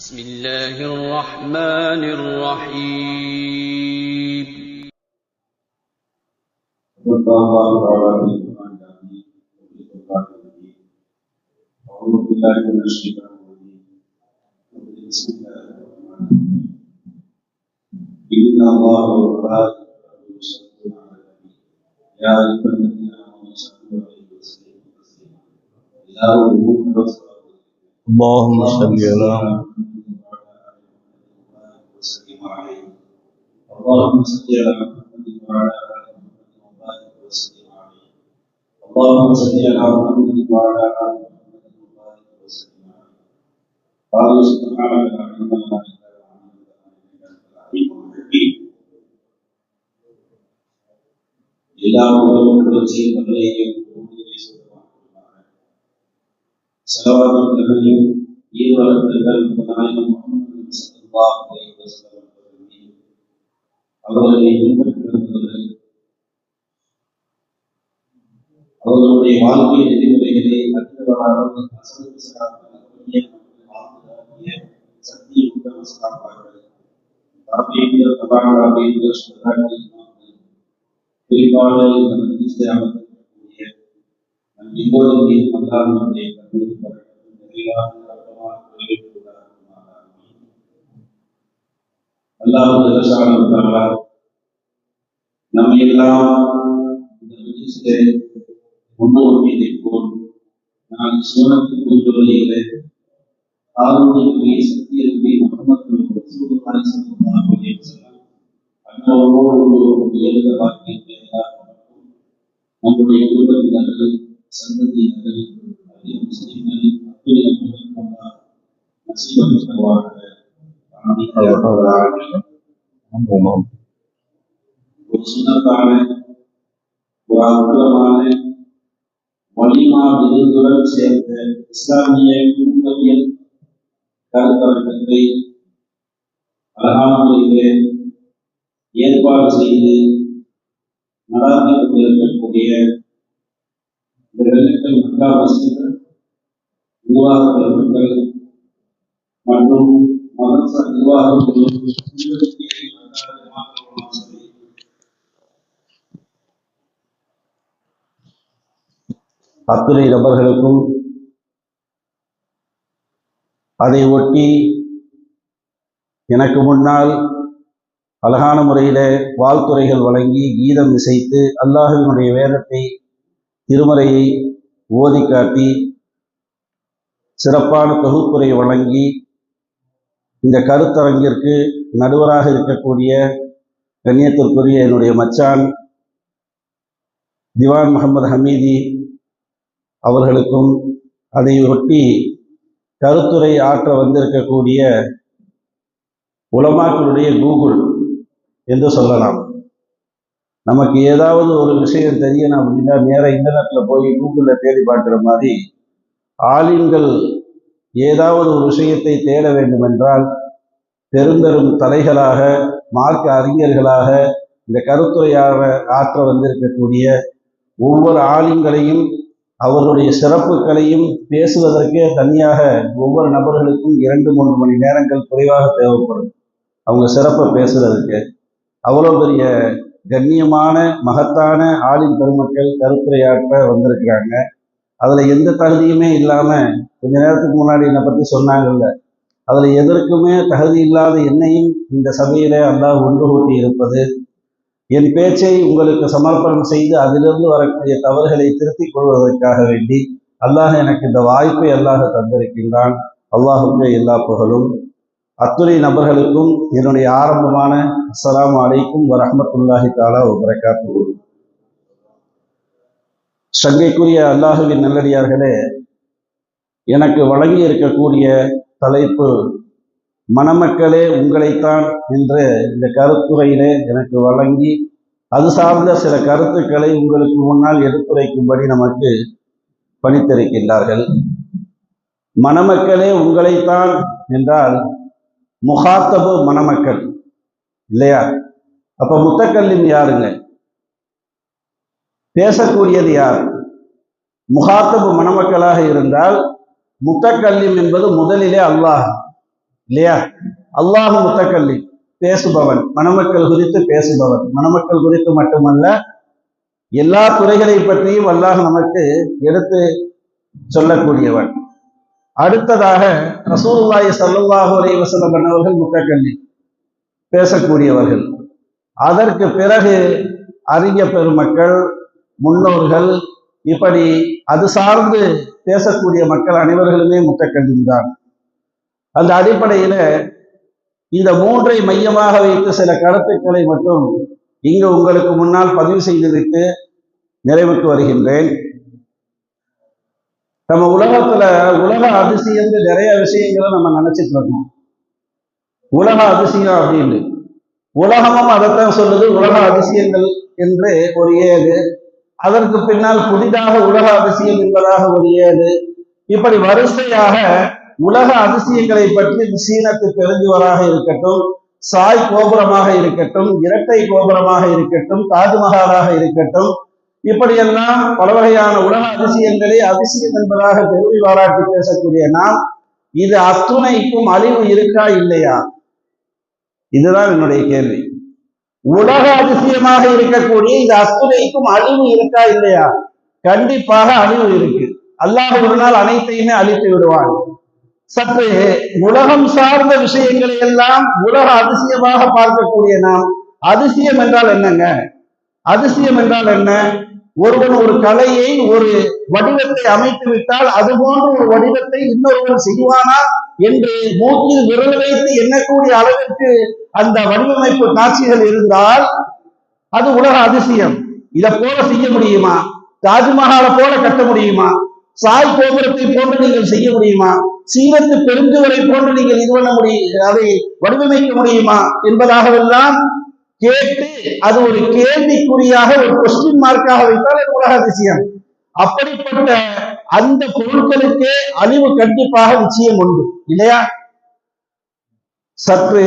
بسم الله الرحمن الرحيم. أعوذ بالله من الشيطان الرجيم بسم الله الرحمن الرحيم إن الله وملائكته يصلون على النبي. يا أيها الذين آمنوا صلوا عليه وسلموا تسليما. اللهم صل على عليه اللهم صل على محمد وعلى آل محمد وبارك وسلم عليه. اللهم صل على محمد وعلى آل محمد وبارك وسلم عليه قال سبحانك لا علم عليكم صلوات محمد الله عليه அவர்களை பின்பற்றுவர்கள் அவர்களுடைய வாழ்க்கை நெறிமுறைகளை அடுத்தவராக அசலுக்கு சகாக்கள் சக்தி உத்தம சகாக்கள் தாபீங்கள் தபாகாபீங்கள் சுதாக்கள் குறிப்பாக இந்த மத்திய அமைக்கக்கூடிய நம் எல்லோரும் மீது அல்லாஹ்வுடைய கருணை பரவட்டும் நிறைவாக அல்லாஹ் ஜல்லஷானஹு எல்லாம் இந்த மஜ்லிஸிலே முன்னோக்கியதைப் போல் நான் சூனத்து பூஜையிலே ஆரோக்கிய சத்திய நபி முகமது ரசூலுல்லாஹி ஸல்லல்லாஹு எழுத வாக்கியத்தை நம்முடைய குடும்பத்தினர்கள் சந்ததியினர்கள் முஸ்லிம்கள் அத்துணை நசீபம் ஆமாம் ஒரு சுண்ணத்தான ஒரு அற்புதமான வலிமா விருதுடன் சேர்ந்த இஸ்லாமிய குடும்பவியல் கருத்தரங்கத்தை அழகான முறையிலே ஏற்பாடு செய்து நடாத்தி கொண்டிருக்கக்கூடிய இந்த வெள்ளக்கல் மக்கா மற்றும் மதரசா நிர்வாகம் அத்துறை நபர்களுக்கும் அதை ஒட்டி எனக்கு முன்னால் அழகான முறையில் வாழ்த்துறைகள் வழங்கி கீதம் இசைத்து அல்லாஹினுடைய வேதத்தை திருமறையை ஓதி காட்டி சிறப்பான தொகுப்புரை வழங்கி இந்த கருத்தரங்கிற்கு நடுவராக இருக்கக்கூடிய கண்ணியத்திற்குரிய என்னுடைய மச்சான் திவான் முகமது ஹமீதி அவர்களுக்கும் அதை ஒட்டி கருத்துரை ஆற்ற வந்திருக்கக்கூடிய உலமாக்களுடைய கூகுள் என்று சொல்லலாம். நமக்கு ஏதாவது ஒரு விஷயம் தெரியணும் அப்படின்னா நேராக இன்டர்நெட்டில் போய் கூகுளில் தேடி பார்க்குற மாதிரி ஆலிம்கள் ஏதாவது ஒரு விஷயத்தை தேட வேண்டுமென்றால் பெருந்தரும் தலைகளாக மார்க்க அறிஞர்களாக இந்த கருத்துரையாக ஆற்ற வந்திருக்கக்கூடிய ஒவ்வொரு ஆளுங்களையும் அவர்களுடைய சிறப்புகளையும் பேசுவதற்கே தனியாக ஒவ்வொரு நபர்களுக்கும் இரண்டு மூன்று மணி நேரங்கள் குறைவாக தேவைப்படும். அவங்க சிறப்பை பேசுறதுக்கு. அவ்வளோ பெரிய கண்ணியமான மகத்தான ஆளின் பெருமக்கள் கருத்துரையாற்ற வந்திருக்கிறாங்க. அதில் எந்த தகுதியுமே இல்லாமல் கொஞ்ச நேரத்துக்கு முன்னாடி என்னை பற்றி சொன்னாங்கல்ல. அதில் எதற்குமே தகுதி இல்லாத என்னையும் இந்த சபையில அல்லாஹ் ஒன்று கூட்டி இருப்பது. என் பேச்சை உங்களுக்கு சமர்ப்பணம் செய்து அதிலிருந்து வரக்கூடிய தவறுகளை திருத்திக் கொள்வதற்காக வேண்டி அல்லாஹ் எனக்கு இந்த வாய்ப்பை அல்லாஹ் தந்திருக்கின்றான். அல்லாஹுக்கு எல்லா புகழும். அத்துணை நபர்களுக்கும் என்னுடைய ஆரம்பமான அஸ்லாம் அலைக்கும் வரமத்துல்லாஹி தாலா வபரகாத்து சங்கைக்குரிய அல்லாஹுவின் நல்லடியார்களே எனக்கு வழங்கி இருக்கக்கூடிய தலைப்பு மணமக்களே உங்களைத்தான் என்று இந்த கருத்துரையிலே எனக்கு வழங்கி அது சார்ந்த சில கருத்துக்களை உங்களுக்கு முன்னால் எடுத்துரைக்கும்படி நமக்கு பணித்திருக்கின்றார்கள். மணமக்களே உங்களைத்தான் என்றால் முகாத்தபு மணமக்கள் இல்லையா? அப்ப முத்தக்கல்லின் யாருங்க? பேசக்கூடியது யார்? முகாத்தபு மணமக்களாக இருந்தால் முத்தக்கல்லிம் என்பது முதலிலே அல்லாஹ். இல்லையா? அல்லாஹ் முத்தக்கல்லி. பேசுபவன். மணமக்கள் குறித்து பேசுபவன். மணமக்கள் குறித்து மட்டுமல்ல எல்லா துறைகளை பற்றியும் அல்லாஹ் நமக்கு எடுத்து சொல்லக்கூடியவன். அடுத்ததாக ரசூலுல்லாஹி ஸல்லல்லாஹு அலைஹி வஸல்லம் அவர்கள் முத்தக்கல்லி. பேசக்கூடியவர்கள். அதற்கு பிறகு அறிஞ பெருமக்கள் முன்னோர்கள் இப்படி அது சார்ந்து பேசக்கூடிய மக்கள் அனைவர்களுமே முத்தக்கல்விதான் அந்த அடிப்படையில இந்த மூன்றை மையமாக வைத்து சில கருத்துக்களை மட்டும் இங்கு உங்களுக்கு முன்னால் பதிவு செய்துவிட்டு நிறைவுக்கு வருகின்றேன். நம்ம உலகத்துல உலக அதிசயங்கள் நிறைய விஷயங்களை நம்ம நினைச்சிட்டு இருக்கோம். உலக அதிசயம் அப்படின்னு. உலகமும் அதைத்தான் சொல்லுது. உலக அதிசயங்கள் என்று ஒரு ஏழு அதற்கு பின்னால் புதிதாக உலக அதிசயம் என்பதாக ஒரு ஏழு இப்படி வரிசையாக உலக அதிசயங்களை பற்றி சீனத்து பெருஞ்சுவராக இருக்கட்டும் சாய் கோபுரமாக இருக்கட்டும் இரட்டை கோபுரமாக இருக்கட்டும் தாஜ்மஹாலாக இருக்கட்டும் இப்படியெல்லாம் பல வகையான உலக அதிசயங்களே அதிசயம் என்பதாக பெருமை பாராட்டி பேசக்கூடிய நாம் இது அத்துணைக்கும் அழிவு இருக்கா இல்லையா? இதுதான் என்னுடைய கேள்வி. உலக அதிசயமாக இருக்கக்கூடிய இந்த அஸ்துரைக்கும் அழிவு இருக்கா இல்லையா? கண்டிப்பாக அழிவு இருக்கு. அல்லாஹ் ஒரு நாள் அனைத்தையுமே அழித்து விடுவான். சற்று உலகம் சார்ந்த விஷயங்களை எல்லாம் உலக அதிசயமாக பார்க்கக்கூடிய நாம் அதிசயம் என்றால் என்னங்க? அதிசயம் என்றால் என்ன? ஒருவன் ஒரு கலையை ஒரு வடிவத்தை அமைத்து விட்டால் அது போன்ற ஒரு வடிவத்தை இன்னொருவன் செய்வானா என்று மூக்கில் விரல் வைத்து எண்ணக்கூடிய அளவிற்கு அந்த வடிவமைப்பு காட்சிகள் இருந்தால் அது உலக அதிசயம். இதை போல செய்ய முடியுமா? தாஜ்மஹாலை போல கட்ட முடியுமா? சாய் கோபுரத்தை போன்று நீங்கள் செய்ய முடியுமா? சீனத்து பெருந்துவரை போன்று நீங்கள் இது பண்ண முடியும் அதை வடிவமைக்க முடியுமா? என்பதாகவெல்லாம் கேட்டு அது ஒரு கேள்விக்குறியாக ஒரு கொஸ்டின் மார்க்காக வைத்தால் அது உலக அதிசயம். அப்படிப்பட்ட அந்த பொருட்களுக்கே அழிவு கண்டிப்பாக நிச்சயம் உண்டு இல்லையா? சற்று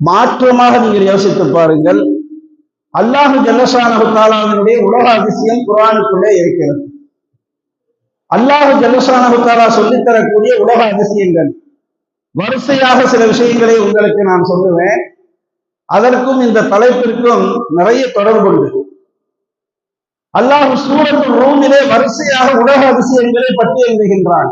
மாற்றமாக நீங்கள் யோசித்து பாருங்கள். அல்லாஹு ஜல்லசானகுத்தாலாவினுடைய உலக அதிசயம் குரானுக்குள்ளே இருக்கிறது. அல்லாஹு ஜல்லசானகுத்தாலா சொல்லித்தரக்கூடிய உலக அதிசயங்கள். வரிசையாக சில விஷயங்களை உங்களுக்கு நான் சொல்லுவேன். அதற்கும் இந்த தலைப்பிற்கும் நிறைய தொடர்புண்டு அல்லாஹ் சூரத்து ரூமிலே வரிசையாக உலக அதிசயங்களை பட்டியலிடுகின்றான்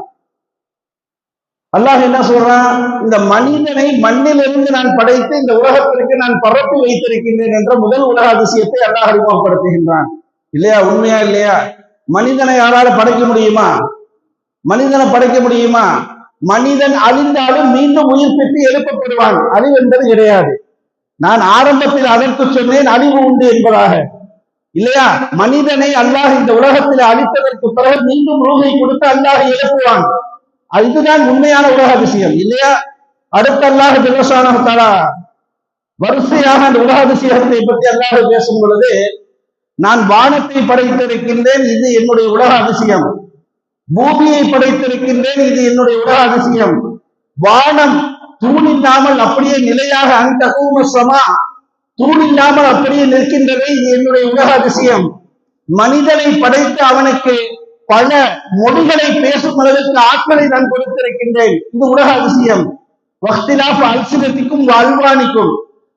அல்லாஹ் என்ன சொல்றான்? இந்த மனிதனை மண்ணிலிருந்து நான் படைத்து இந்த உலகத்திற்கு நான் பரப்பி வைத்திருக்கின்றேன் என்ற முதல் உலக அதிசயத்தை அல்லாஹ் அறிமுகப்படுத்துகின்றான். இல்லையா? உண்மையா இல்லையா? மனிதனை யாரால படைக்க முடியுமா? மனிதனை படைக்க முடியுமா? மனிதன் அழிந்தாலும் மீண்டும் உயிர் பெற்று எழுப்பப்படுவான். அழிவு என்பது கிடையாது. நான் ஆரம்பத்தில் அதற்கு சொன்னேன் அழிவு உண்டு என்பதாக. இல்லையா? மனிதனை அல்லாஹ் இந்த உலகத்தில் அழித்ததற்கு பிறகு மீண்டும் ரூகை கொடுத்து அல்லாஹ் எழுப்புவான். இதுதான் உண்மையான உலக அதிசயம் இல்லையா? அடுத்த அல்லாஹ் திவசானத்தாலா வரிசையாக அந்த உலக அதிசயத்தை பற்றி அல்லாஹ் பேசும் பொழுது நான் வானத்தை படைத்திருக்கின்றேன் இது என்னுடைய உலக அதிசயம். பூமியை படைத்திருக்கின்றேன் இது என்னுடைய உலக அதிசயம். வானம் தூணில்லாமல் அப்படியே நிலையாக அந்த சமா தூணில்லாமல் அப்படியே நிற்கின்றதை என்னுடைய உலக அதிசயம் மனிதனை படைத்து அவனுக்கு பல மொழிகளை பேசும் அளவிற்கு ஆட்களை நான் கொடுத்திருக்கின்றேன். இது உலக அதிசயம் வக்திலாப் அல்சினத்திற்கும் அல்வானிக்கும்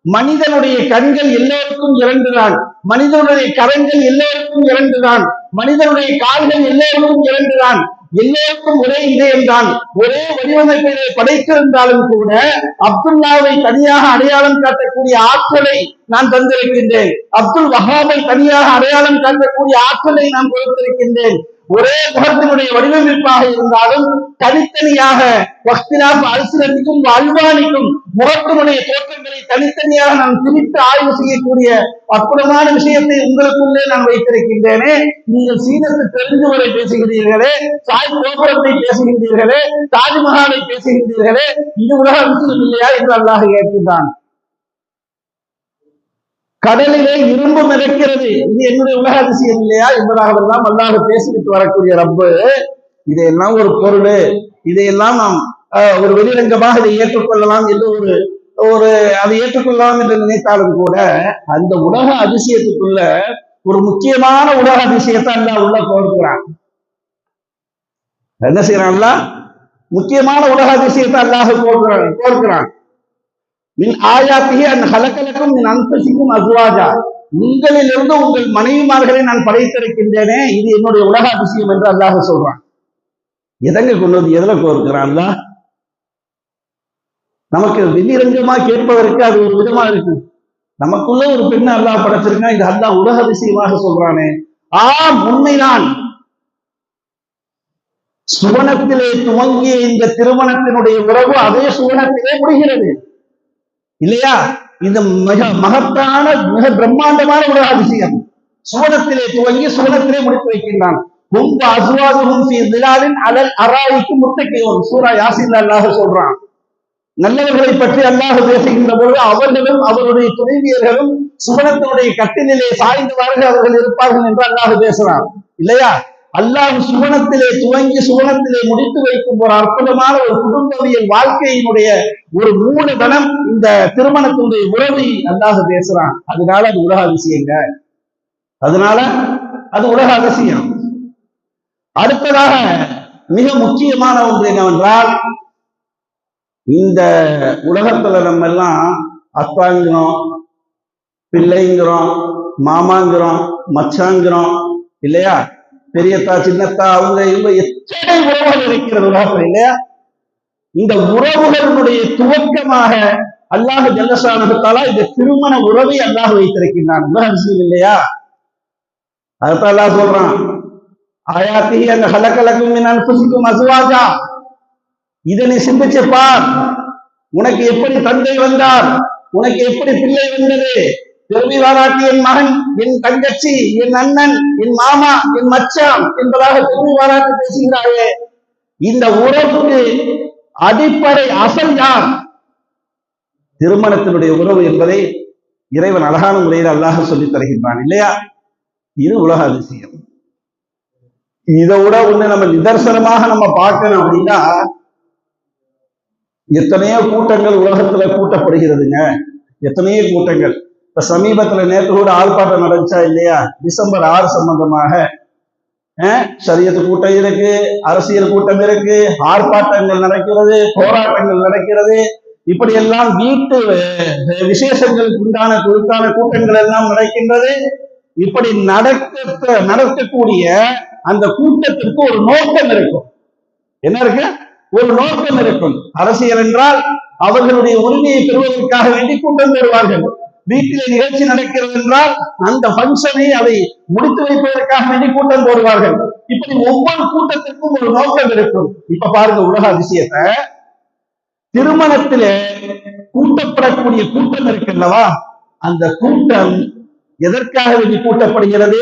மனிதனுடைய கண்கள் எல்லோருக்கும் இரண்டுதான். மனிதனுடைய கரங்கள் எல்லோருக்கும் இரண்டுதான். மனிதனுடைய கால்கள் எல்லோருக்கும் இரண்டுதான். எல்லோருக்கும் ஒரே இதயம்தான். ஒரே வடிவமைப்பினை படைத்திருந்தாலும் கூட அப்துல்லாவை தனியாக அடையாளம் காட்டக்கூடிய ஆற்றலை நான் தந்திருக்கின்றேன். அப்துல் வஹாபை தனியாக அடையாளம் காட்டக்கூடிய ஆற்றலை நான் கொடுத்திருக்கின்றேன். ஒரே முகத்தினுடைய வடிவமைப்பாக இருந்தாலும் தனித்தனியாக வக்திலாப் அல்வானிக்கும் முகத்தினுடைய தோற்றங்களை தனித்தனியாக நான் பிரித்து ஆய்வு செய்யக்கூடிய அற்புதமான விஷயத்தை உங்களுக்குள்ளே நான் வைத்திருக்கின்றேனே. நீங்கள் சீனத்து தெரிந்துவரை பேசுகிறீர்களே சாய் கோபுரத்தை பேசுகின்றீர்களே தாஜ்மஹாலை பேசுகின்றீர்களே இது உலக விஷயம் இல்லையா என்று அல்லாஹ் கேட்கின்றான். கடலிலே இரும்பு மிதக்கிறது. இது என்னுடைய உலக அதிசயம் இல்லையா? என்பதாகவெல்லாம் அல்லாத பேசிவிட்டு வரக்கூடிய ரப்பு. இதையெல்லாம் ஒரு பொருள். இதையெல்லாம் நாம் ஆஹ், ஒரு வெளிரங்கமாக இதை ஏற்றுக்கொள்ளலாம் என்று ஒரு ஒரு அதை ஏற்றுக்கொள்ளலாம் என்று நினைத்தாலும் கூட அந்த உலக அதிசயத்துக்குள்ள ஒரு முக்கியமான உலக அதிசயத்தை அல்லாஹ் உள்ள கோருக்கிறான் என்ன செய்யறான்ல முக்கியமான உலக அதிசயத்தை அல்லாஹ் கோருக்கிறான் கோருக்கிறான் மின் ஆயாத்திகி அன் ஹலக்கலக்கும் மின் அன்பசிக்கும் அசுவாஜா. உங்களிலிருந்து உங்கள் மனைவிமார்களை நான் படைத்திருக்கின்றேனே இது என்னுடைய உலக அதிசயம் என்று அல்லாஹ் சொல்றான். எதங்க கொண்டு வந்து எதுல கோருக்கிறான் நமக்கு வெளிரங்கமா கேட்பதற்கு அது ஒரு விதமா இருக்கு. நமக்குள்ள ஒரு பெண்ணை அல்லாஹ் படைச்சிருக்கான் இது அல்லாஹ் உலக அதிசயமாக சொல்றானே. ஆம் உண்மைதான். சுவனத்திலே துவங்கிய இந்த திருமணத்தினுடைய உறவு அதே சுவனத்திலே முடிகிறது. இல்லையா? இந்த மிக மகத்தான மிக பிரம்மாண்டமான ஒரு அதிசயம். சுவனத்திலே துவங்கி சுவனத்திலே முடித்து வைக்கின்றான். கும்ப அசுவாதுகும் விழாவின் அலல் அராய்க்கு முத்தகையோன் சூரா யாசின் அல்லாஹ் சொல்றான். நல்லவர்களை பற்றி அல்லாஹ் பேசுகின்ற பொழுது அவர்களும் அவருடைய துணைவியர்களும் சுவனத்தினுடைய கட்டிலே சாய்ந்தவாறு அவர்கள் இருப்பார்கள் என்று அல்லாஹ் பேசுறான். இல்லையா? அல்லாஹ் சுவனத்திலே துவங்கி சுவனத்திலே முடித்து வைக்கும் ஒரு அற்புதமான ஒரு குடும்பவியல் வாழ்க்கையினுடைய ஒரு மூணு மூலதனம் இந்த திருமணத்தினுடைய உறவை அல்லாஹ் பேசுறான். அதனால அது உலக அதிசயங்க. அதனால அது உலக அதிசயம். அடுத்ததாக மிக முக்கியமான ஒன்று என்னவென்றால் இந்த உலகத்துல நம்ம எல்லாம் அப்பாங்கிறோம் பிள்ளைங்கிறோம் மாமாங்கிறோம் மச்சாங்கிறோம் இல்லையா? பெரியத்தா சின்னத்தா அவங்க இவங்க எத்தனை உறவுகள் இருக்கிறது உலகத்துல இல்லையா இந்த உறவுகளுடைய துவக்கமாக அல்லாஹ் ஜல்லசானத்தாலா இந்த திருமண உறவை அல்லாஹ் வைத்திருக்கின்றான். உலக விஷயம் இல்லையா? அதுதான் அல்லாஹ் சொல்றான். ஆயாத்தி அந்த ஹலக்கலக்கும் அன்புசிக்கும் அசுவாஜா இதனை சிந்திச்சு பார். உனக்கு எப்படி தந்தை வந்தார்? உனக்கு எப்படி பிள்ளை வந்தது? பெருமை என் மகன் என் தங்கச்சி என் அண்ணன் என் மாமா என் மச்சான் என்பதாக பெருமிதாராட்டி பேசுகிறாயே. இந்த உறவுக்கு அடிப்படை அசல் யார்? திருமணத்தினுடைய உறவு என்பதை இறைவன் அழகான முறையில் அல்லாஹ் சொல்லித் தருகின்றான் இல்லையா? இது உலக அதிசயம். இதை விட ஒண்ணு நம்ம நிதர்சனமாக நம்ம பார்க்கணும் அப்படின்னா எத்தனையோ கூட்டங்கள் உலகத்துல கூட்டப்படுகிறதுங்க. எத்தனையோ கூட்டங்கள். இப்ப சமீபத்துல நேற்று கூட ஆர்ப்பாட்டம் நடந்துச்சா இல்லையா? டிசம்பர் ஆறு சம்பந்தமாக. சரியத்து கூட்டம் இருக்கு அரசியல் கூட்டம் இருக்கு ஆர்ப்பாட்டங்கள் நடக்கிறது போராட்டங்கள் நடக்கிறது. இப்படி எல்லாம் வீட்டு விசேஷங்களுக்கு உண்டான குறித்தான கூட்டங்கள் எல்லாம் நடக்கின்றது. இப்படி நடக்க நடக்கக்கூடிய அந்த கூட்டத்திற்கு ஒரு நோக்கம் இருக்கும். என்ன இருக்கு? ஒரு நோக்கம் இருக்கும். அரசியல் என்றால் அவர்களுடைய உரிமையை பெறுவதற்காக வேண்டி கூட்டம் பெறுவார்கள் வீட்டிலே நிகழ்ச்சி நடக்கிறது என்றால் அந்த பங்கனை அதை முடித்து வைப்பதற்காக வேண்டி கூட்டம் போடுவார்கள். இப்படி ஒவ்வொரு கூட்டத்திற்கும் ஒரு நோக்கம் இருக்கும். இப்ப பாருங்க உலக அதிசயத்தை. திருமணத்திலே கூட்டப்படக்கூடிய கூட்டம் இருக்குல்லவா அந்த கூட்டம் எதற்காக வேண்டி கூட்டப்படுகிறது?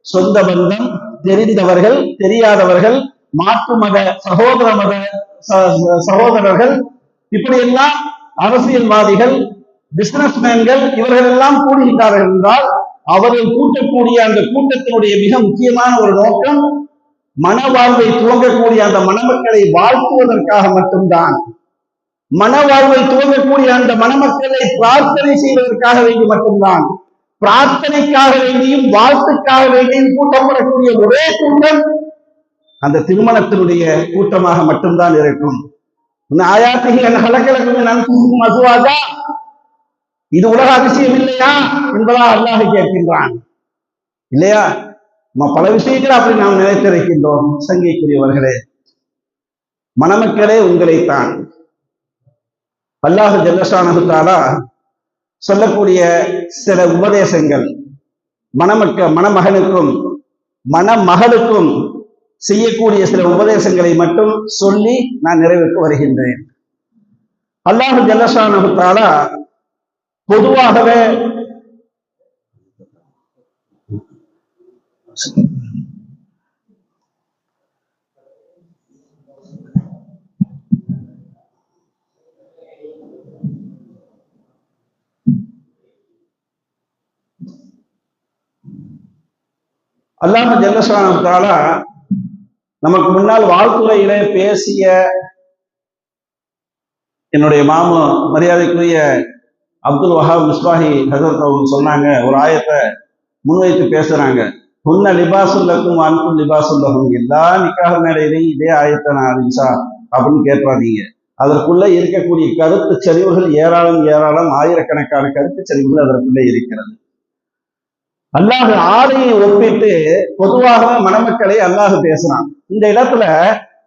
சொந்த பந்தம் தெரிந்தவர்கள் தெரியாதவர்கள் மாற்று மத சகோதர மத ச- சகோதரர்கள் இப்படியெல்லாம் அரசியல்வாதிகள் பிசினஸ் மேன்கள் இவர்கள் எல்லாம் கூடுகின்றார்கள் என்றால் அவர்கள் கூட்டக்கூடிய அந்த கூட்டத்தினுடைய மிக முக்கியமான ஒரு நோக்கம் மனவாழ்வை துவங்கக்கூடிய அந்த மணமக்களை வாழ்த்துவதற்காக மட்டும்தான். மனவாழ்வை துவங்கக்கூடிய அந்த மணமக்களை பிரார்த்தனை செய்வதற்காக வேண்டி மட்டும்தான். பிரார்த்தனைக்காக வேண்டியும் வாழ்த்துக்காக வேண்டியும் கூட்டப்படக்கூடிய ஒரே கூட்டம் அந்த திருமணத்தினுடைய கூட்டமாக மட்டும்தான் இருக்கும். ஆயாத்திகி அந்த கலக்கலக்கும் நன்கும் மதுவாகா இது உலக அதிசயம் இல்லையா என்பதா அல்லாஹ் கேட்கின்றான். இல்லையா? நம்ம பல விஷயங்கள் அப்படி நாம் நினைத்திருக்கின்றோம் சங்கைக்குரியவர்களே. மணமக்களே உங்களைத்தான். அல்லாஹ் ஜல்லஷானகுத்தாலா சொல்லக்கூடிய சில உபதேசங்கள் மணமக்க மணமகனுக்கும் மணமகளுக்கும் செய்யக்கூடிய சில உபதேசங்களை மட்டும் சொல்லி நான் நிறைவுக்கு வருகின்றேன். அல்லாஹு ஜல்லஷானகுத்தாலா பொதுவாகவே அல்லாம ஜல்லசானம் தாலா நமக்கு முன்னால் வாழ்த்துறையிலே பேசிய என்னுடைய மாமு மரியாதைக்குரிய அப்துல் வஹாப் மிஸ்பாஹி ஹசரத் அவங்க சொன்னாங்க ஒரு ஆயத்தை முன்வைத்து பேசுறாங்க. உன்ன லிபாசுல்லக்கும் அன்பும் லிபாசுல்லகும் எல்லா நிக்காக மேடையிலையும் இதே ஆயத்தை நான் அறிஞ்சா அப்படின்னு கேட்பாதீங்க அதற்குள்ள இருக்கக்கூடிய கருத்து சரிவுகள் ஏராளம் ஏராளம் ஆயிரக்கணக்கான கருத்து சரிவுகள் அதற்குள்ளே இருக்கிறது. அல்லாஹ் ஆடையை ஒப்பிட்டு பொதுவாக மணமக்களை அல்லாஹ் பேசுறான். இந்த இடத்துல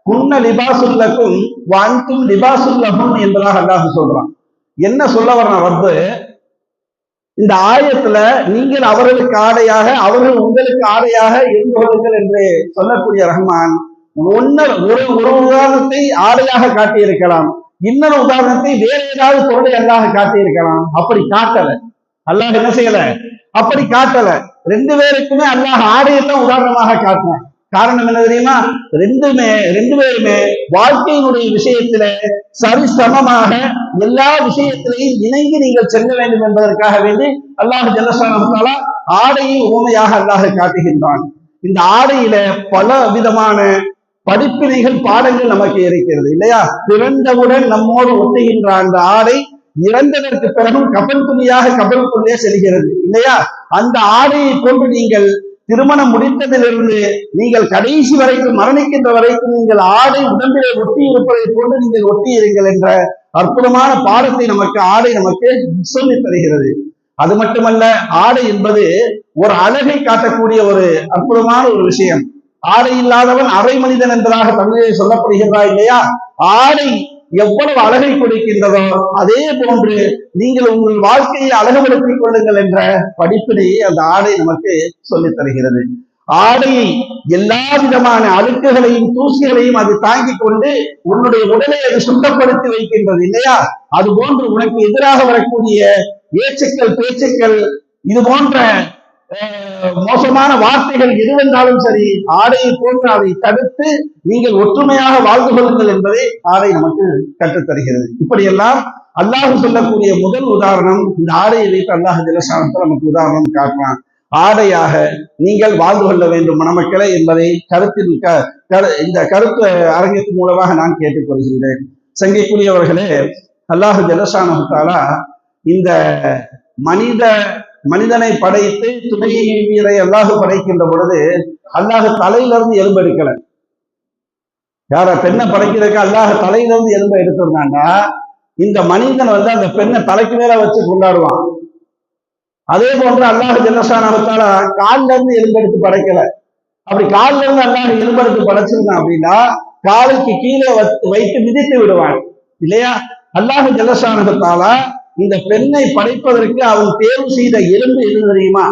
குன்ன லிபாசுல்லக்கும் வான்தும் லிபாசுல்லகும் என்பதாக அல்லாஹ் சொல்றான். என்ன சொல்ல வரணும் ரப்பு? இந்த ஆயத்துல நீங்கள் அவர்களுக்கு ஆடையாக அவர்கள் உங்களுக்கு ஆடையாக இருந்து கொள்ளுங்கள் என்று சொல்லக்கூடிய ரஹ்மான் ஒன்ன ஒரு ஒரு உதாரணத்தை ஆடையாக காட்டியிருக்கலாம். இன்னொரு உதாரணத்தை வேற ஏதாவது பொருளை அல்லாஹ் காட்டியிருக்கலாம். அப்படி காட்டல. அல்லாஹ் என்ன செய்யல? அப்படி காட்டல. ரெண்டு பேருக்குமே அல்லாஹ் ஆடையத்தான் உதாரணமாக காட்டினான். காரணம் என்ன தெரியுமா? ரெண்டுமே ரெண்டு பேருமே வாழ்க்கையினுடைய விஷயத்தில சரிசமமாக எல்லா விஷயத்திலையும் இணைந்து நீங்கள் செல்ல வேண்டும் என்பதற்காக வேண்டி அல்லாஹ் ஜல்லசானா ஆடையை ஊமையாக அல்லாஹ் காட்டுகின்றான். இந்த ஆடையில பல விதமான படிப்பினைகள் பாடங்கள் நமக்கு இருக்கிறது இல்லையா? பிறந்தவுடன் நம்மோடு ஒட்டுகின்ற அந்த ஆடை இறந்ததற்கு பிறகும் கபல் துணியாக கபலுக்குள்ளே செல்கிறது இல்லையா? அந்த ஆடையை கொண்டு நீங்கள் திருமணம் முடித்ததிலிருந்து நீங்கள் கடைசி வரைக்கும் மரணிக்கின்ற வரைக்கும் நீங்கள் ஆடை உடம்பிலே ஒட்டி இருப்பதை போன்று நீங்கள் ஒட்டி இருங்கள் என்ற அற்புதமான பாடத்தை நமக்கு ஆடை நமக்கு சொல்லி தருகிறது. அது மட்டுமல்ல ஆடை என்பது ஒரு அழகை காட்டக்கூடிய ஒரு அற்புதமான ஒரு விஷயம். ஆடை இல்லாதவன் அரை மனிதன் என்பதாக தமிழிலே சொல்லப்படுகிறதா இல்லையா? ஆடை எவ்வளவு அழகை கொடுக்கின்றதோ அதே போன்று நீங்கள் உங்கள் வாழ்க்கையை அழகுபடுத்திக் கொள்ளுங்கள் என்ற படிப்பினையை அந்த ஆடை நமக்கு சொல்லித் தருகிறது. ஆடையை எல்லா விதமான அழுக்குகளையும் தூசிகளையும் அது தாங்கிக் கொண்டு உன்னுடைய உடலை அது சுத்தப்படுத்தி வைக்கின்றது இல்லையா? அது போன்று உனக்கு எதிராக வரக்கூடிய ஏச்சுக்கள் பேச்சுக்கள் இது போன்ற மோசமான வார்த்தைகள் எதுவென்றாலும் சரி ஆடையை போன்று அதை தடுத்து நீங்கள் ஒற்றுமையாக வாழ்ந்து கொள்ளுங்கள் என்பதை ஆடை நமக்கு கற்றுத்தருகிறது. இப்படியெல்லாம் அல்லாஹ் சொல்லக்கூடிய முதல் உதாரணம் இந்த ஆடையை வைத்து அல்லாஹ் ஜலசானத்தில் நமக்கு உதாரணம் காட்டுறான். ஆடையாக நீங்கள் வாழ்ந்து கொள்ள வேண்டும் மணமக்களை என்பதை கருத்தில் க கரு- இந்த கருத்து அரங்கத்தின் மூலமாக நான் கேட்டுக்கொள்கின்றேன் சங்கைக்குரியவர்களே அல்லாஹு ஜலசானத்தாலா இந்த மனித மனிதனை படைத்து துணையை வீரை அல்லாஹ் படைக்கின்ற பொழுது அல்லாஹ் தலையிலிருந்து எலும்பு எடுக்கல. யார பெண்ணை படைக்கிறதுக்கு அல்லாஹ் தலையிலிருந்து எலும்பை எடுத்திருந்தாண்டா இந்த மனிதன் வந்து அந்த பெண்ணை தலைக்கு மேல வச்சு கொண்டாடுவான். அதே போன்று அல்லாஹ் ஜல்லசானத்தால கால்ல இருந்து எலும்பெடுத்து படைக்கல. அப்படி கால்ல இருந்து அல்லாஹ் எலும்பெடுத்து படைச்சிருந்தான் அப்படின்னா காலுக்கு கீழே வைத்து- வைத்து மிதித்து விடுவான். இல்லையா? அல்லாஹ் ஜல்லசானத்தால இந்த பெண்ணை படைப்பதற்கு அவன் தேர்வு செய்த எலும்பு எது தெரியுமா?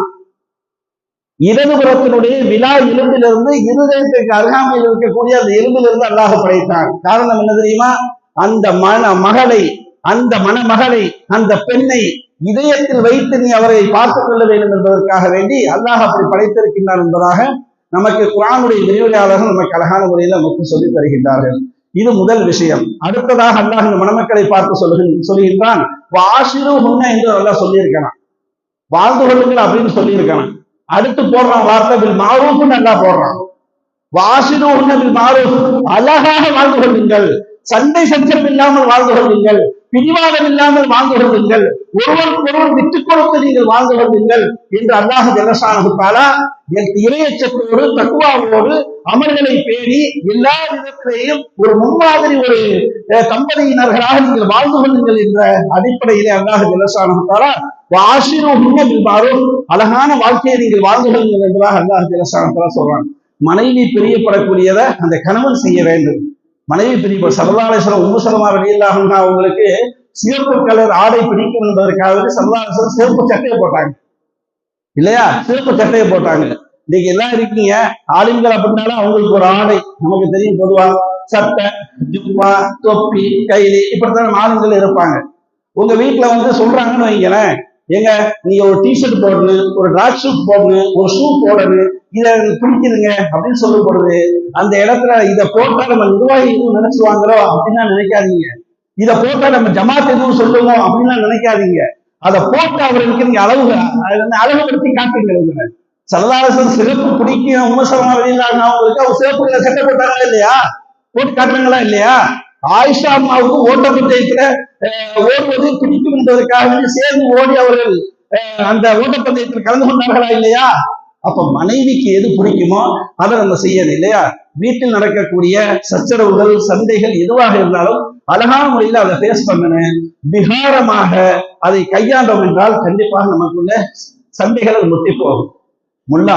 இடதுபுறத்தினுடைய விழா எலும்பிலிருந்து இருதயத்துக்கு அருகாமையில் இருக்கக்கூடிய அந்த எலும்பிலிருந்து அல்லாஹ் படைத்தான். காரணம் என்ன தெரியுமா? அந்த மன மகளை அந்த மணமகளை அந்த பெண்ணை இதயத்தில் வைத்து நீ அவரை பார்த்துக் கொள்ள வேண்டும் என்பதற்காக வேண்டி அல்லாஹ் அப்படி படைத்திருக்கின்றார் என்பதாக நமக்கு குரானுடைய விரிவுரையாளர்கள் நமக்கு அழகான முறையில் நமக்கு சொல்லித் தருகின்றார்கள். இது முதல் விஷயம். அடுத்ததாக அல்லாஹ் இந்த மணமக்களை பார்த்து சொல்லுகின் சொல்லுகின்றான் வாசிரு உன்ன என்று அல்லாஹ் சொல்லியிருக்கான் வாழ்ந்து கொள்ளுங்கள் அப்படின்னு சொல்லியிருக்கான் அடுத்து போடுறான் வார்த்தை பில் மாரூஃப்னு நல்லா போடுறான். வாசிரு உன்ன பில் மாரூஃப் அழகாக வாழ்ந்து கொள்ளுங்கள். சண்டை சச்சரவு இல்லாமல் வாழ்ந்து கொள்ளுங்கள். பிடிவாதம் இல்லாமல் வாழ்ந்து கொள்ளுங்கள் ஒருவருக்கு ஒருவர் விட்டுக் கொடுத்து நீங்கள் வாழ்ந்து கொள்ளுங்கள் என்று அல்லாஹ் என் இறையச்சத்தோடு தக்குவாவோடு அமல்களை பேணி எல்லா விதத்திலேயும் ஒரு முன்மாதிரி ஒரு அஹ், தம்பதியினர்களாக நீங்கள் வாழ்ந்து கொள்ளுங்கள் என்ற அடிப்படையிலே அல்லாஹ் ஜலசானகுத்தாலா வாசிரு என்பாரும் அழகான வாழ்க்கையை நீங்கள் வாழ்ந்து கொள்ளுங்கள் என்பதாக அல்லாஹ் ஜலசானத்தாலா சொல்றாங்க மனைவி பிரியப்படக்கூடியதை அந்த கணவன் செய்ய வேண்டும். மனைவி பிரிப்பு சரதாலேஸ்வரம் உம்மு சலமா வெளியில்லாம அவங்களுக்கு சிவப்பு கலர் ஆடை பிடிக்கும் என்பதற்காக சரதாலேஸ்வரம் சிவப்பு சட்டையை போட்டாங்க. இல்லையா? சிவப்பு சட்டையை போட்டாங்க. இன்னைக்கு எல்லாம் இருக்கீங்க. ஆளுங்கள் அப்படின்னாலும் அவங்களுக்கு ஒரு ஆடை. நமக்கு தெரியும் பொதுவா சட்டை ஜுப்பா தொப்பி கைலி இப்படித்தான் ஆளுங்கள் இருப்பாங்க. உங்க வீட்டுல வந்து சொல்றாங்கன்னு வைங்களேன். ஏங்க நீங்க ஒரு டிஷர்ட் போடணும் ஒரு ட்ராக் ஷூட் போடணும் ஒரு ஷூ போடணும் இதை எனக்கு பிடிக்குதுங்க அப்படின்னு சொல்லும் பொழுது அந்த இடத்துல இதை போட்டா நம்ம நிர்வாகி எதுவும் நினைச்சுவாங்களோ அப்படின்னா நினைக்காதீங்க. இதை போட்டா நம்ம ஜமாத் எதுவும் சொல்லுவோம் அப்படின்னா நினைக்காதீங்க. அதை போட்டு அவர்களுக்கு நீங்க அளவு அது வந்து காட்டுங்க உங்களை. சரதாரசன் சிறப்பு பிடிக்கும் விமர்சனமா வெளியிலாங்க அவங்களுக்கு அவங்க சிறப்பு கலர் சட்டை போட்டாங்களா இல்லையா? போட்டு காட்டுறாங்களா இல்லையா? ஆயிஷா அம்மாவுக்கு ஓட்டப்பந்தயத்துல ஓடுவது பிடிக்கும் என்பதற்காக சேர்ந்து ஓடி அவர்கள் அந்த ஓட்டப்பந்தயத்தில் கலந்து கொண்டார்களா இல்லையா? அப்ப மனைவிக்கு எது பிடிக்குமோ அதை நம்ம செய்யணும் இல்லையா? வீட்டில் நடக்கக்கூடிய சச்சரவுகள் சண்டைகள் எதுவாக இருந்தாலும் அழகான முறையில் அதை ஃபேஸ் பண்ணணும் விகாரமாக அதை கையாண்டோம் என்றால் கண்டிப்பாக நமக்குள்ள சண்டைகள் முத்தி போகும். முல்லா.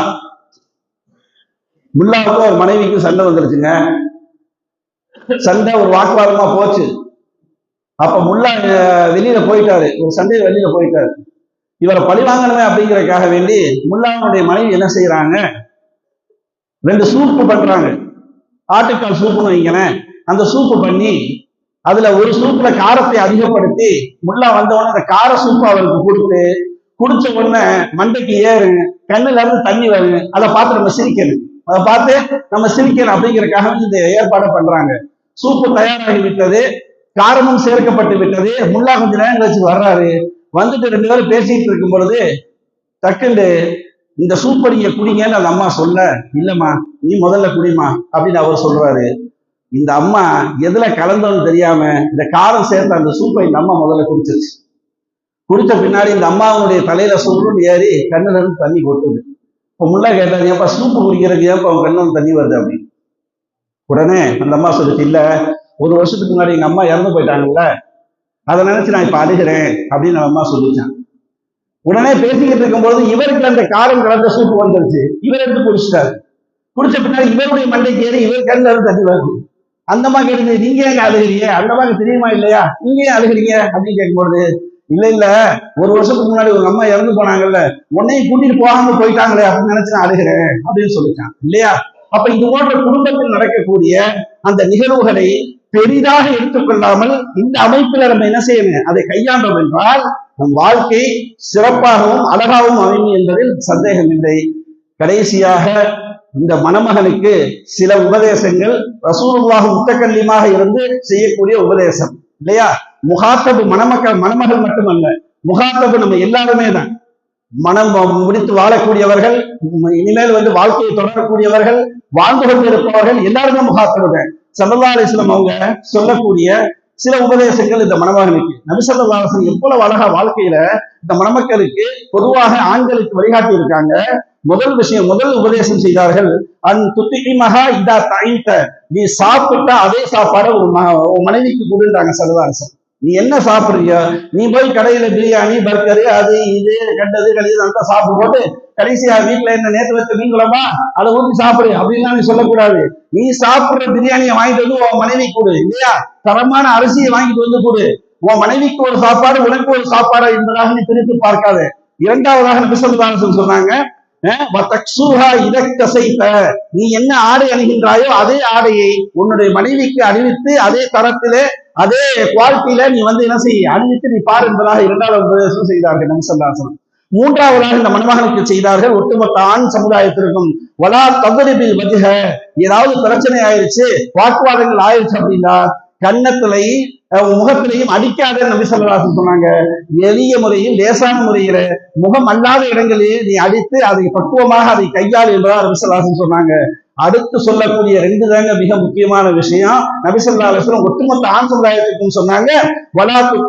முல்லாவுக்கும் ஒரு மனைவிக்கும் சண்டை வந்துருச்சுங்க. சண்டை ஒரு வாக்குவாதமா போச்சு. அப்ப முல்லா வெளியில போயிட்டாரு. ஒரு சண்டையில வெளியில போயிட்டாரு. இவரை பழி வாங்கணுமே அப்படிங்கறதுக்காக வேண்டி முல்லாவுடைய மனைவி என்ன செய்யறாங்க ரெண்டு சூப்பு பண்றாங்க. ஆட்டுக்கால் சூப்புன்னு வைங்களேன். அந்த சூப்பு பண்ணி அதுல ஒரு சூப்புல காரத்தை அதிகப்படுத்தி முல்லா வந்தவொடனே அந்த கார சூப்பு அவருக்கு கொடுத்து குடிச்ச உடனே மண்டைக்கு ஏறு கண்ணுல இருந்து தண்ணி வருங்க அதை பார்த்து நம்ம சிரிக்கணும். அதை பார்த்து நம்ம சிரிக்கணும் அப்படிங்கறக்காக வந்து இந்த ஏற்பாடை பண்றாங்க. சூப்பு தயாராகி விட்டது காரமும் சேர்க்கப்பட்டு விட்டது. முல்லா கொஞ்ச நேரம் கழிச்சு வர்றாரு. வந்துட்டு ரெண்டு பேரும் பேசிட்டு இருக்கும் பொழுது டக்குண்டு இந்த சூப்பை நீங்க குடிங்கன்னு அந்த அம்மா சொல்ல இல்லம்மா நீ முதல்ல குடிமா அப்படின்னு அவர் சொல்றாரு. இந்த அம்மா எதுல கலந்தோன்னு தெரியாம இந்த காரம் சேர்த்த அந்த சூப்பை இந்த அம்மா முதல்ல குடிச்சிருச்சு. குடிச்ச பின்னாடி இந்த அம்மாவுடைய தலையில சூப்புன்னு ஏறி கண்ணுல இருந்து தண்ணி கொட்டுது. இப்போ முல்லா கேட்டாங்க ஏப்பா சூப்பு குடிக்கிறதுக்கு ஏப்பா அவன் கண்ணுல தண்ணி வருது? அப்படின்னு. உடனே அந்த அம்மா சொல்லிட்டு இல்ல ஒரு வருஷத்துக்கு முன்னாடி எங்க அம்மா இறந்து போயிட்டாங்கல்ல அதை நினைச்சு நான் இப்ப அழுகிறேன் அப்படின்னு அம்மா சொல்லிச்சான். உடனே பேசிக்கிட்டு இருக்கும்போது இவருக்கு அந்த காரம் கலந்த சூப்பு வந்துருச்சு. இவர் எடுத்து குடிச்சிட்டாரு. குடிச்ச பின்னாடி இவருடைய மண்டைக்கு ஏறி இவர் கண்ணில் இருந்து தண்ணி வருது. அந்த அம்மா கேட்டு நீங்க ஏங்க அழுகிறீங்க? அந்த அம்மாக்கு தெரியுமா இல்லையா? நீங்க ஏன் அழுகிறீங்க? அப்படின்னு கேட்கும்போது இல்ல இல்ல ஒரு வருஷத்துக்கு முன்னாடி உங்க அம்மா இறந்து போனாங்கல்ல உன்னையும் கூட்டிட்டு போகாம போயிட்டாங்களே அப்படின்னு நினைச்சு நான் அழுகிறேன் அப்படின்னு சொல்லிட்டான் இல்லையா? அப்ப இது போன்ற குடும்பத்தில் நடக்கக்கூடிய அந்த நிகழ்வுகளை பெரிதாக எடுத்துக்கொள்ளாமல் இந்த அமைப்பில் நம்ம என்ன செய்யணும்? அதை கையாண்டோம் என்றால் நம் வாழ்க்கை சிறப்பாகவும் அழகாகவும் அமையும் என்பதில் சந்தேகம் இல்லை. கடைசியாக இந்த மணமகனுக்கு சில உபதேசங்கள் ரசூலுல்லாஹ் முத்தக்கல்லியமாக இருந்து செய்யக்கூடிய உபதேசம். இல்லையா? முகாத்தபு மணமக்கள் மணமகள் மட்டுமல்ல முகாத்தபு நம்ம எல்லாருமே தான். மனம் முடித்து வாழக்கூடியவர்கள் இனிமேல் வந்து வாழ்க்கையை தொடரக்கூடியவர்கள் வாழ்ந்து கொண்டிருப்பவர்கள் எல்லாருமே முகாத்தபுகள் சல்லா அலிஸ்லாம் அவங்க சொல்லக்கூடிய சில உபதேசங்கள் இந்த மணமகனுக்கு நபிசல்லா எவ்வளவு அழகா வாழ்க்கையில இந்த மணமக்களுக்கு பொதுவாக ஆண்களுக்கு வழிகாட்டி இருக்காங்க. முதல் விஷயம் முதல் உபதேசம் செய்தார்கள் அந் துத்தி மகா இதா தாய்த்த. நீ சாப்பிட்ட அதே சாப்பாடை ஒரு ம- உன் மனைவிக்கு கொடுன்றாங்க சரதாரசன் நீ என்ன சாப்பிடுறியோ? நீ போய் கடையில பிரியாணி பர்கரு அது இது கண்டது கழிது அந்த சாப்பிட்டு போட்டு கடைசியா வீட்டுல என்ன நேத்து வச்ச மீன் குழம்பா அதை ஊற்றி சாப்பிடு அப்படின்னு நீ சொல்லக்கூடாது. நீ சாப்பிடுற பிரியாணியை வாங்கிட்டு வந்து உன் மனைவி கொடு இல்லையா? தரமான அரிசியை வாங்கிட்டு வந்து கொடு. உன் மனைவிக்கு ஒரு சாப்பாடு உனக்கு ஒரு சாப்பாடு என்பதாக நீ பிரித்து பார்க்காத. இரண்டாவதாக நபிசல்லாசன் சொன்னாங்க அஹ், நீ என்ன ஆடை அணிகின்றாயோ அதே ஆடையை உன்னுடைய மனைவிக்கு அணிவித்து அதே தரத்திலே அதே குவாலிட்டியில நீ வந்து என்ன செய்ய அணிவித்து நீ பார் என்பதாக இரண்டாவது உபதேசம் செய்தார்கள் நபிசல்லாசன் மூன்றாவதாக இந்த மணமகனுக்கு செய்தார்கள். ஒட்டுமொத்த ஆண் சமுதாயத்திற்கும் வலா தகுதி வஜ்ஹ ஏதாவது பிரச்சனை ஆயிருச்சு வாக்குவாதங்கள் ஆயிருச்சு அப்படின்னா கன்னத்திலையும் முகத்திலையும் அடிக்காத நபி சொல்லலாசன் சொன்னாங்க. எளிய முறையில் லேசான முறையில முகம் அல்லாத இடங்களிலே நீ அடித்து அதை பக்குவமாக அதை கையாள் என்பதாக நபி சொல்லலாசன் சொன்னாங்க. அடுத்து சொல்லக்கூடிய ரெண்டு தாங்க மிக முக்கியமான விஷயம். நபிசல்லா ஒட்டுமொத்த ஆண் சமுதாயத்துக்கும் சொன்னாங்க வலாத்து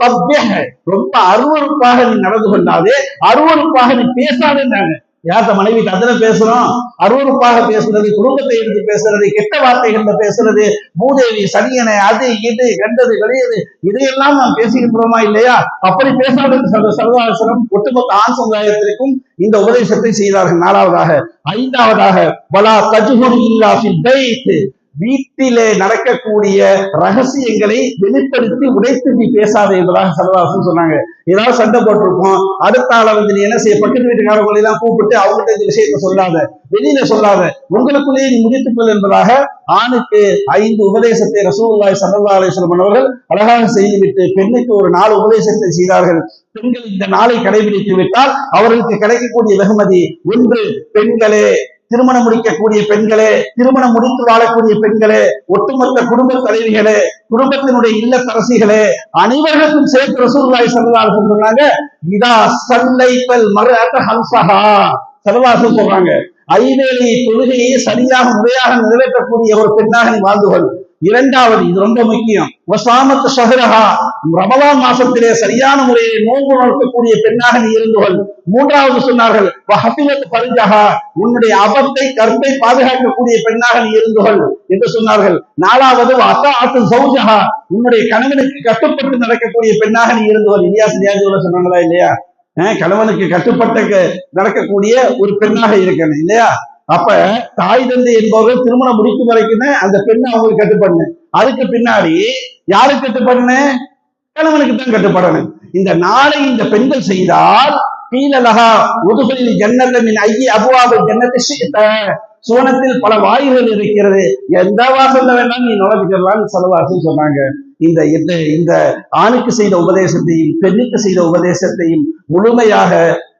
ரொம்ப அருவருப்பாக நீ நடந்து கொள்ளாதே அருவருப்பாக நீ பேசாதேன்னாங்க. யார்த்த மனைவி அதுல பேசுறோம் அருவருப்பாக பேசுறது குடும்பத்தை எடுத்து பேசுறது கெட்ட வார்த்தைகள்ல பேசுறது மூதேவி சனியனை அது இது கண்டது வெளியது இதையெல்லாம் நாம் பேசுகின்றோமா இல்லையா? அப்படி பேசாத சர்வாசனம் ஒட்டுமொத்த ஆண் சமுதாயத்திற்கும் இந்த உபதேசத்தை செய்தார்கள். நாலாவதாக ஐந்தாவதாக பலா தஜுகுர் இல்லாசி வீட்டிலே நடக்கக்கூடிய ரகசியங்களை வெளிப்படுத்தி உடைத்து நீ பேசாத என்பதாக சரதாசன் சொன்னாங்க. ஏதாவது சண்டை போட்டிருப்போம். அடுத்த ஆளை வந்து நீ என்ன செய்ய பக்கத்து வீட்டுக்காரவங்களை எல்லாம் கூப்பிட்டு அவங்ககிட்ட இந்த விஷயத்தை சொல்லாத. வெளியில சொல்லாத. உங்களுக்குள்ளேயே நீ முடித்துக்கொள் என்பதாக ஆணுக்கு ஐந்து உபதேசத்தை ரசூல்லாய் ஸல்லல்லாஹு அலைஹி அவர்கள் அழகாக செய்துவிட்டு பெண்ணுக்கு ஒரு நாலு உபதேசத்தை செய்தார்கள். பெண்கள் இந்த நாளை கடைபிடித்து விட்டால் அவர்களுக்கு கிடைக்கக்கூடிய வெகுமதி ஒன்று பெண்களே. திருமணம் முடிக்கக்கூடிய பெண்களே திருமணம் முடித்து வாழக்கூடிய பெண்களே ஒட்டுமொத்த குடும்ப தலைவிகளே குடும்பத்தினுடைய இல்லத்தரசிகளே அனைவர்களுக்கும் சேர்த்து ரசூலுல்லாஹி ஸல்லல்லாஹு சொல்றாங்க சொன்னாங்க இதா சல்லைத்தல் மர்அத ஹம்சஹா சரவாசம் சொல்றாங்க ஐவேலி தொழுகையை சரியாக முறையாக நிறைவேற்றக்கூடிய ஒரு பெண்ணாக நீ வாழ்ந்து கொள். இரண்டாவது இது ரொம்ப முக்கியம் வசாமத் சஹரஹா ரமலான் மாசத்திலே சரியான முறையை நோன்பு நடத்தக்கூடிய பெண்ணாக நீ இருந்துகள் மூன்றாவது சொன்னார்கள் வஹபிலத் உன்னுடைய அபத்தை கருத்தை பாதுகாக்கக்கூடிய பெண்ணாக நீ இருந்துகள் என்று சொன்னார்கள். நாலாவது அசாத்து சௌஜஹா. உன்னுடைய கணவனுக்கு கட்டுப்பட்டு நடக்கக்கூடிய பெண்ணாக நீ இருந்துகள் இலியாஸ் சொன்னாங்களா இல்லையா? அஹ் கணவனுக்கு கட்டுப்பட்ட நடக்கக்கூடிய ஒரு பெண்ணாக இருக்கணும் இல்லையா? அப்ப தாய் தந்தை என்பவர்கள் திருமணம் முடிக்கும் வரைக்கும் அந்த பெண்ணை அவங்களுக்கு கட்டுப்படணும். அதுக்கு பின்னாடி யாருக்கு கட்டுப்படணும்? கணவனுக்கு தான் கட்டுப்படணும். இந்த நாளை இந்த பெண்கள் செய்தால் கீழலகா உதுகளில் ஜன்னத்தின் ஐய அபுவாவில் ஜன்னத்தை ஷி'த. சுவனத்தில் பல வாயுகள் இருக்கிறது. எந்த வாசல்ல வேணாலும் நீ நுழைஞ்சுக்கலாம்னு செலவாசம் சொன்னாங்க. இந்த இந்த இந்த ஆணுக்கு செய்த உபதேசத்தையும் பெண்ணுக்கு செய்த உபதேசத்தையும் முழுமையாக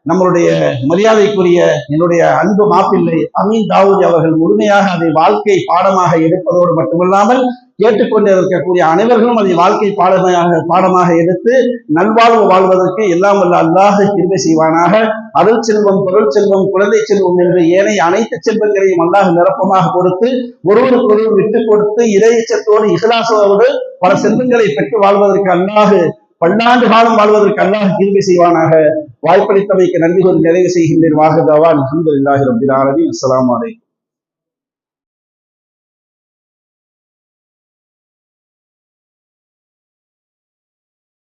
நம்மளுடைய மரியாதைக்குரிய என்னுடைய அன்பு மாப்பிள்ளை அமீன் தாவூத் அவர்கள் முழுமையாக அதை வாழ்க்கை பாடமாக எடுப்பதோடு மட்டுமல்லாமல் கேட்டுக்கொண்டு இருக்கக்கூடிய அனைவர்களும் அதை வாழ்க்கை பாடமாக பாடமாக எடுத்து நல்வாழ்வு வாழ்வதற்கு எல்லாம் வல்ல அல்லாஹ் கிருபை செய்வானாக. அருள் செல்வம் பொருள் செல்வம் குழந்தை செல்வம் என்று ஏனைய அனைத்து செல்வங்களையும் அல்லாஹ் நிரப்பமாக கொடுத்து ஒருவருக்கொருவர் விட்டு கொடுத்து இறையச்சத்தோடு இகலாசோடு பல செல்வங்களை பெற்று வாழ்வதற்கு அல்லாஹ் பல்லாண்டு காலம் வாழ்வதற்கு அல்லாஹ் கிருபை செய்வானாக. வாய்ப்பளித்தமைக்கு நன்றி கூறி நிறைவு செய்கின்றேன். வாகதாவா அல்ஹம்துலில்லாஹி ரப்பில் ஆலமீன். அஸ்லாம் வலைக்கும்